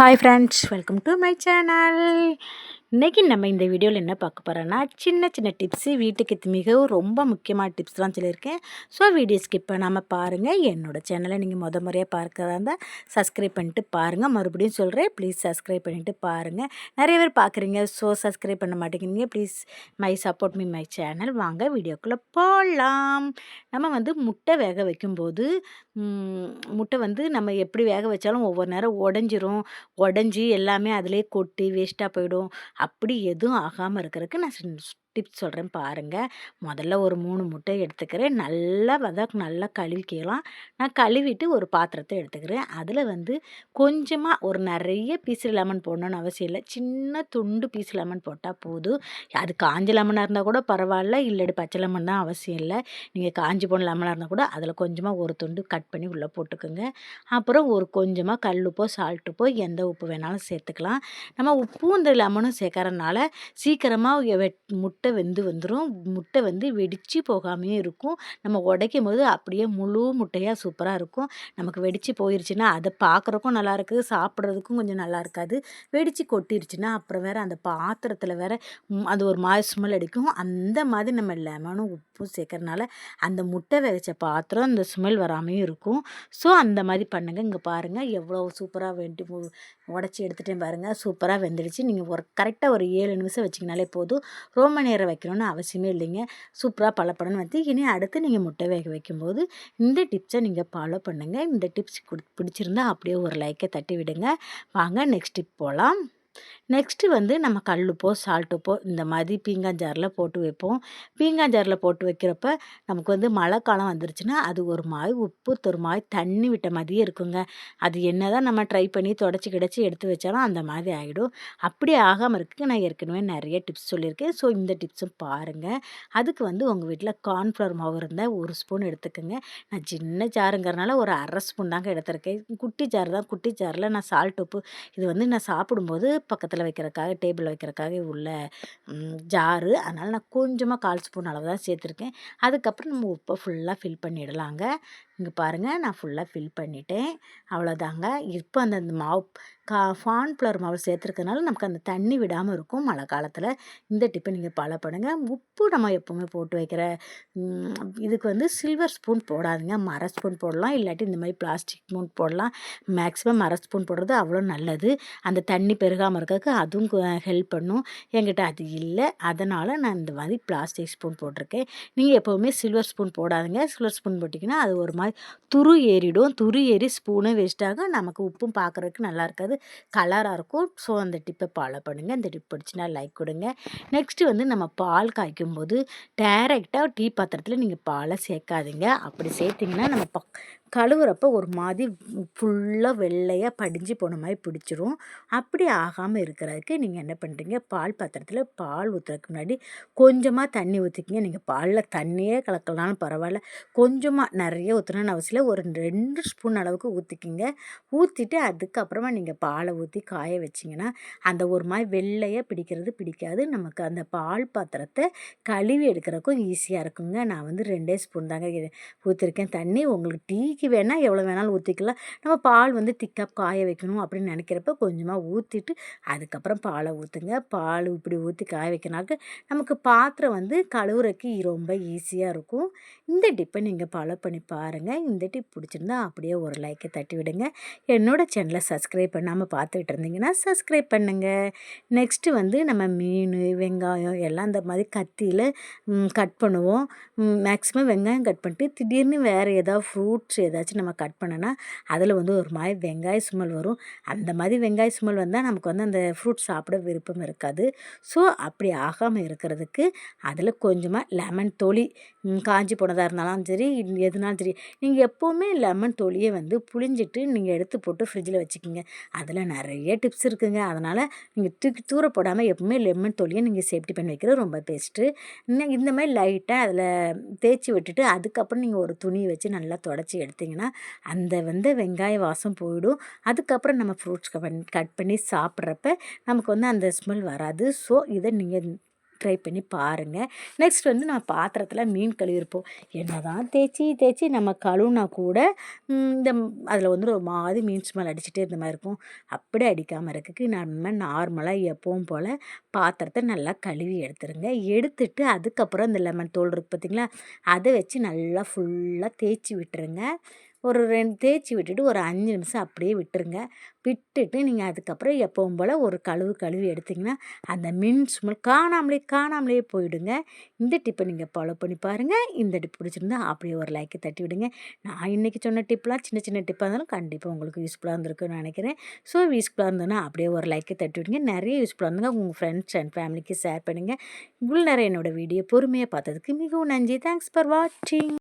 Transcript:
Hi friends welcome to my channel இன்றைக்கி நம்ம இந்த வீடியோவில் என்ன பார்க்க போகிறோன்னா சின்ன சின்ன டிப்ஸு வீட்டுக்கு மிகவும் ரொம்ப முக்கியமான டிப்ஸ்லாம் சொல்லியிருக்கேன். ஸோ வீடியோ ஸ்கிப் பண்ணாமல் பாருங்கள் என்னோடய சேனலை நீங்கள் முத முறையாக பார்க்குறதா இருந்தால் சப்ஸ்கிரைப் பண்ணிட்டு பாருங்கள் மறுபடியும் சொல்கிறேன் ப்ளீஸ் சப்ஸ்கிரைப் பண்ணிவிட்டு பாருங்கள் நிறைய பேர் பார்க்குறீங்க ஸோ சப்ஸ்கிரைப் பண்ண மாட்டேங்கிறீங்க. Please my support me my channel வாங்க வீடியோக்குள்ளே போகலாம் நம்ம வந்து முட்டை வேக வைக்கும்போது முட்டை வந்து நம்ம எப்படி வேக வச்சாலும் ஒவ்வொரு நேரம் உடஞ்சிரும். உடஞ்சி எல்லாமே அதிலே கொட்டி வேஸ்ட்டாக போயிடும். அப்படி எதுவும் ஆகாமல் இருக்கிறதுக்கு நான் டிப்ஸ் சொல்கிறேன் பாருங்கள் முதல்ல ஒரு மூணு முட்டை எடுத்துக்கிறேன். நல்லா வதக்கு நல்லா கழுவிக்கலாம். நான் கழுவிட்டு ஒரு பாத்திரத்தை எடுத்துக்கிறேன். அதில் வந்து கொஞ்சமாக ஒரு நிறைய பீஸ் லெமன் போடணும்னு அவசியம் இல்லை. சின்ன துண்டு பீஸ் லெமன் போட்டால் போதும். அது காஞ்ச லெமனாக இருந்தால் கூட பரவாயில்ல. இல்லாடி பச்சை லெமன் தான் அவசியம் இல்லை. நீங்கள் காஞ்சி போன லெமனாக இருந்தால் கூட அதில் கொஞ்சமாக ஒரு துண்டு கட் பண்ணி உள்ளே போட்டுக்கோங்க. அப்புறம் ஒரு கொஞ்சமாக கல் சால்ட்டுப்போ எந்த உப்பு வேணாலும் சேர்த்துக்கலாம். நம்ம உப்பும் இந்த லெமனும் சேர்க்கறதுனால சீக்கிரமாக முட்டை முட்டை வெந்து வந்துடும் முட்டை வந்து வெடித்து போகாமையும் இருக்கும். நம்ம உடைக்கும் போது அப்படியே முழு முட்டையாக சூப்பராக இருக்கும். நமக்கு வெடித்து போயிருச்சுன்னா அதை பார்க்குறக்கும் நல்லா இருக்குது. சாப்பிட்றதுக்கும் கொஞ்சம் நல்லா இருக்காது. வெடித்து கொட்டிருச்சுன்னா அப்புறம் வேறு அந்த பாத்திரத்தில் வேறு அது ஒரு மாதிரி ஸ்மெல் அடிக்கும். அந்த மாதிரி நம்ம லெமனும் உப்பும் சேர்க்கறனால அந்த முட்டை விதைச்ச பாத்திரம் அந்த ஸ்மெல் வராமையும் இருக்கும். ஸோ அந்த மாதிரி பண்ணுங்கள் இங்கே பாருங்கள் எவ்வளோ சூப்பராக வேண்டி உடச்சி எடுத்துகிட்டேன் பாருங்கள் சூப்பராக வெந்துடுச்சு. நீங்கள் ஒரு கரெக்டாக ஒரு ஏழு நிமிஷம் வச்சிங்கனாலே போதும். ரொம்ப நேரம் வைக்கணும்னு அவசியமே இல்லைங்க. சூப்பராக பலப்படன்னு வந்து இனி அடுத்து நீங்கள் முட்டை வேக வைக்கும்போது இந்த டிப்ஸை நீங்கள் ஃபாலோ பண்ணுங்கள் இந்த டிப்ஸ் பிடிச்சிருந்தா அப்படியே ஒரு லைக்கை தட்டி விடுங்க. வாங்க நெக்ஸ்ட் டிப் போகலாம் நெக்ஸ்ட்டு வந்து நம்ம கல்லுப்போ சால்ட்டுப்போ இந்த மாதிரி பீங்கான் ஜாரில் போட்டு வைப்போம். பீங்கான் ஜாரில் போட்டு வைக்கிறப்ப நமக்கு வந்து மழை காலம் வந்துருச்சுன்னா அது ஒரு மாதிரி உப்பு ஒரு மாதிரி தண்ணி விட்ட மாதிரியே இருக்குங்க. அது என்ன தான் நம்ம ட்ரை பண்ணி தொடச்சி கிடச்சி எடுத்து வச்சாலும் அந்த மாதிரி ஆகிடும் அப்படி ஆகாமல் இருக்கு நான் ஏற்கனவே நிறைய டிப்ஸ் சொல்லியிருக்கேன். ஸோ இந்த டிப்ஸும் பாருங்கள் அதுக்கு வந்து உங்கள் வீட்டில் கார்ன்ஃப்ளவர் மாவு இருந்தால் ஒரு ஸ்பூன் எடுத்துக்கோங்க. நான் சின்ன ஜாருங்கிறனால ஒரு அரை ஸ்பூன் தாங்க எடுத்திருக்கேன். குட்டி ஜார் தான். குட்டி ஜாரில் நான் சால்ட் உப்பு இது வந்து நான் சாப்பிடும்போது பக்கத்தில் வைக்கிறக்காக டேபிள் வைக்கிறக்காக உள்ள ஜாரு. அதனால் நான் கொஞ்சமாக கால் ஸ்பூன் அளவு தான் சேர்த்துருக்கேன். அதுக்கப்புறம் நம்ம உப்பை ஃபுல்லாக ஃபில் பண்ணிடலாங்க. இங்கே பாருங்கள் நான் ஃபுல்லாக ஃபில் பண்ணிட்டேன். அவ்வளோதாங்க. இப்போ அந்த மாவு கா ஃப்ளவர் மாவு சேர்த்துருக்கனால நமக்கு அந்த தண்ணி விடாமல் இருக்கும். மழை காலத்தில் இந்த டிப்பை நீங்கள் ஃபாலோ பண்ணுங்கள் உப்பு நம்ம எப்போவுமே போட்டு வைக்கிற இதுக்கு வந்து சில்வர் ஸ்பூன் போடாதுங்க. மர ஸ்பூன் போடலாம். இல்லாட்டி இந்த மாதிரி பிளாஸ்டிக் ஸ்பூன் போடலாம். மேக்ஸிமம் மர ஸ்பூன் போடுறது அவ்வளோ நல்லது. அந்த தண்ணி பெருகாமல் இருக்கிறதுக்கு அதுவும் ஹெல்ப் பண்ணும். என்கிட்ட அது இல்லை. அதனால் நான் இந்த மாதிரி பிளாஸ்டிக் ஸ்பூன் போட்டிருக்கேன். நீங்கள் எப்போவுமே சில்வர் ஸ்பூன் போடாதுங்க. சில்வர் ஸ்பூன் போட்டிங்கன்னா அது ஒரு மாதிரி துரு ஏறிடும். துரு ஏறி ஸ்பூனும் வேஸ்ட்டாக நமக்கு உப்பும் பார்க்குறதுக்கு நல்லா இருக்காது. கலராக இருக்கும். ஸோ அந்த டிப்பை ஃபாலோ பண்ணுங்கள் இந்த டிப் பிடிச்சினா லைக் கொடுங்க. நெக்ஸ்ட்டு வந்து நம்ம பால் காய்க்கும் போது டேரெக்டாக டீ பாத்திரத்தில் நீங்கள் பாலை சேர்க்காதீங்க. அப்படி சேர்த்திங்கன்னா நம்ம பக் கழுவுறப்போ ஒரு மாதிரி ஃபுல்லாக வெள்ளையாக படிஞ்சு போன மாதிரி பிடிச்சிரும். அப்படி ஆகாமல் இருக்கிறதுக்கு நீங்கள் என்ன பண்ணுறீங்க பால் பாத்திரத்தில் பால் ஊற்றுறதுக்கு முன்னாடி கொஞ்சமாக தண்ணி ஊற்றிக்கிங்க நீங்கள் பாலில் தண்ணியே கலக்கலனாலும் பரவாயில்ல. கொஞ்சமாக நிறைய ஊற்றணும்னு அவசியம் ஒரு ரெண்டு ஸ்பூன் அளவுக்கு ஊற்றிக்கிங்க ஊற்றிட்டு அதுக்கப்புறமா நீங்கள் பாலை ஊற்றி காய வச்சிங்கன்னா அந்த ஒரு மாதிரி வெள்ளையாக பிடிக்கிறது பிடிக்காது. நமக்கு அந்த பால் பாத்திரத்தை கழுவி எடுக்கிறக்கும் ஈஸியாக இருக்குங்க. நான் வந்து ரெண்டே ஸ்பூன் தாங்க ஊற்றிருக்கேன் தண்ணி. உங்களுக்கு டீ கொதிக்க வேணால் எவ்வளோ வேணாலும் ஊற்றிக்கலாம் நம்ம பால் வந்து திக்காக காய வைக்கணும் அப்படின்னு நினைக்கிறப்ப கொஞ்சமாக ஊற்றிட்டு அதுக்கப்புறம் பாலை ஊற்றுங்க பால் இப்படி ஊற்றி காய வைக்கினாக்க நமக்கு பாத்திரம் வந்து கழுவுறக்கு ரொம்ப ஈஸியாக இருக்கும். இந்த டிப்பை நீங்கள் ஃபாலோ பண்ணி பாருங்கள் இந்த டிப் பிடிச்சிருந்தா அப்படியே ஒரு லைக்கை தட்டி விடுங்க. என்னோடய சேனலை சப்ஸ்கிரைப் பண்ணாமல் பார்த்துக்கிட்டு இருந்தீங்கன்னா சப்ஸ்கிரைப் பண்ணுங்கள் நெக்ஸ்ட்டு வந்து நம்ம மீன் வெங்காயம் எல்லாம் இந்த மாதிரி கத்தியில் கட் பண்ணுவோம். மேக்ஸிமம் வெங்காயம் கட் பண்ணிட்டு திடீர்னு வேறு ஏதாவது ஃப்ரூட்ஸ் ஏதாச்சும் நம்ம கட் பண்ணோன்னா அதில் வந்து ஒரு மாதிரி வெங்காய சுமல் வரும். அந்த மாதிரி வெங்காய சுமல் வந்தால் நமக்கு வந்து அந்த ஃப்ரூட் சாப்பிட விருப்பம் இருக்காது. ஸோ அப்படி ஆகாமல் இருக்கிறதுக்கு அதில் கொஞ்சமாக லெமன் தோழி காஞ்சி போனதாக இருந்தாலும் சரி எதுனாலும் சரி நீங்கள் எப்போவுமே லெமன் தோழியை வந்து புளிஞ்சிட்டு நீங்கள் எடுத்து போட்டு ஃப்ரிட்ஜில் வச்சுக்கிங்க. அதில் நிறைய டிப்ஸ் இருக்குங்க. அதனால் நீங்கள் தூக்கி தூர போடாமல் எப்போவுமே லெமன் தோழியை நீங்கள் சேஃப்டி பண்ணி வைக்கிறது ரொம்ப பெஸ்ட்டு இன்னும் இந்த மாதிரி லைட்டாக அதில் தேய்ச்சி விட்டுட்டு அதுக்கப்புறம் நீங்கள் ஒரு துணியை வச்சு நல்லா தொடச்சி எடுத்து எடுத்திங்கன்னா அந்த வந்து வெங்காய வாசம் போயிடும். அதுக்கப்புறம் நம்ம ஃப்ரூட்ஸ் கட் பண்ணி சாப்பிட்றப்ப நமக்கு வந்து அந்த ஸ்மெல் வராது. ஸோ இதை நீங்கள் ட்ரை பண்ணி பாருங்கள் நெக்ஸ்ட் வந்து நான் பாத்திரத்தில் மீன் கழுவிருப்போம் என்ன தான் தேய்ச்சி தேய்ச்சி நம்ம கழுவுனா கூட இந்த அதில் வந்து ஒரு மாதிரி மீன் ஸ்மெல் அடிச்சுட்டே இருந்த மாதிரி இருக்கும். அப்படி அடிக்காமல் இருக்கக்கு நம்ம நார்மலாக எப்பவும் போல் பாத்திரத்தை நல்லா கழுவி எடுத்துருங்க. எடுத்துட்டு அதுக்கப்புறம் இந்த லெமன் தோல் இருக்குது பார்த்திங்களா அதை வச்சு நல்லா ஃபுல்லாக தேய்ச்சி விட்டுருங்க. ஒரு ரெண்டு தேய்ச்சி விட்டுட்டு ஒரு அஞ்சு நிமிஷம் அப்படியே விட்டுருங்க. விட்டுட்டு நீங்கள் அதுக்கப்புறம் எப்பவும் போல் ஒரு கழுவு கழுவி எடுத்திங்கன்னா அந்த மின் சுமல் காணாமலே காணாமலே போயிடுங்க. இந்த டிப்பை நீங்கள் ஃபாலோ பண்ணி பாருங்கள் இந்த டிப் பிடிச்சிருந்தா அப்படியே ஒரு லைக்கை தட்டி விடுங்க. நான் இன்றைக்கி சொன்ன டிப்லாம் சின்ன சின்ன டிப்பாக இருந்தாலும் கண்டிப்பாக உங்களுக்கு யூஸ்ஃபுல்லாக இருந்திருக்குன்னு நினைக்கிறேன். ஸோ யூஸ்ஃபுல்லாக இருந்ததுன்னா அப்படியே ஒரு லைக்கை தட்டி விடுங்க. நிறைய யூஸ்ஃபுல்லாக இருந்தால் உங்கள் ஃப்ரெண்ட்ஸ் அண்ட் ஃபேமிலிக்கு ஷேர் பண்ணுங்கள் இவ்வளோ நேரம் என்னோடய வீடியோ பொறுமையாக பார்த்ததுக்கு மிகவும் நன்றி. தேங்க்ஸ் ஃபார் வாட்சிங்.